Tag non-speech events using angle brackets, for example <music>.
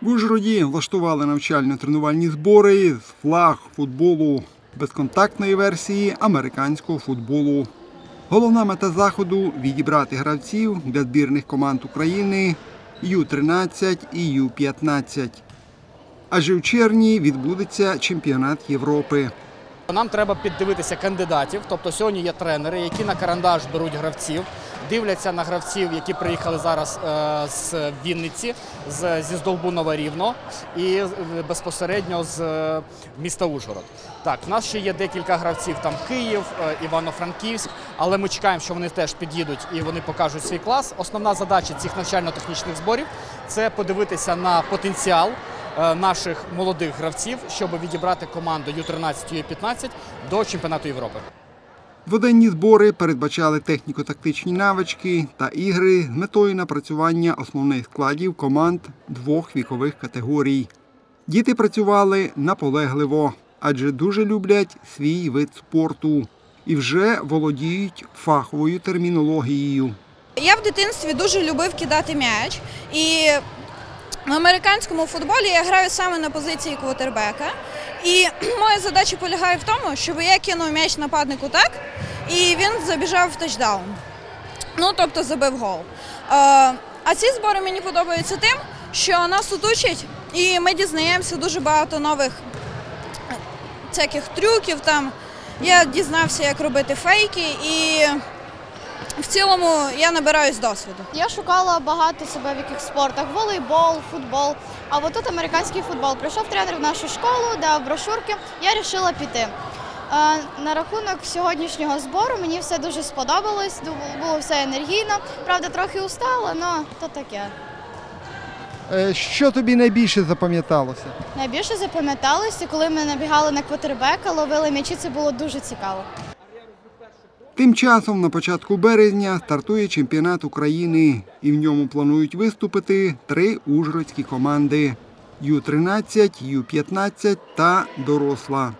В Ужгороді влаштували навчально-тренувальні збори з флаг футболу безконтактної версії американського футболу. Головна мета заходу відібрати гравців для збірних команд України Ю-13 і Ю-15. Адже в червні відбудеться чемпіонат Європи. Нам треба піддивитися кандидатів. Тобто сьогодні є тренери, які на карандаш беруть гравців, дивляться на гравців, які приїхали зараз е, з Вінниці, зі Здолбунова Рівно і е, безпосередньо з е, міста Ужгород. Так, в нас ще є декілька гравців там Київ, Івано-Франківськ, але ми чекаємо, що вони теж під'їдуть і вони покажуть свій клас. Основна задача цих навчально-технічних зборів це подивитися на потенціал наших молодих гравців, щоб відібрати команду Ю-13 Ю-15 до чемпіонату Європи. Дводенні збори передбачали техніко-тактичні навички та ігри з метою напрацювання основних складів команд двох вікових категорій. Діти працювали наполегливо, адже дуже люблять свій вид спорту і вже володіють фаховою термінологією. Я в дитинстві дуже любив кидати м'яч. І в американському футболі я граю саме на позиції квотербека. І <clears throat> моя задача полягає в тому, щоб я кинув м'яч нападнику так, і він забіжав в тачдаун. Ну, тобто забив гол. Е, а ці збори мені подобаються тим, що нас тут учать, і ми дізнаємося дуже багато нових всяких трюків. Там. Я дізнався, як робити фейки, і в цілому я набираюсь досвіду. Я шукала багато себе в яких спортах: волейбол, футбол. А от тут американський футбол. Прийшов тренер в нашу школу, дав брошурки. Я вирішила піти. Е, На рахунок сьогоднішнього збору мені все дуже сподобалось, було все енергійно. Правда, трохи устала, але то таке. Е, Що тобі найбільше запам'яталося? Найбільше запам'яталося, коли ми набігали на квотербека, ловили м'ячі, це було дуже цікаво. Тим часом на початку березня стартує чемпіонат України, і в ньому планують виступити три ужгородські команди: Ю-13, Ю-15 та доросла.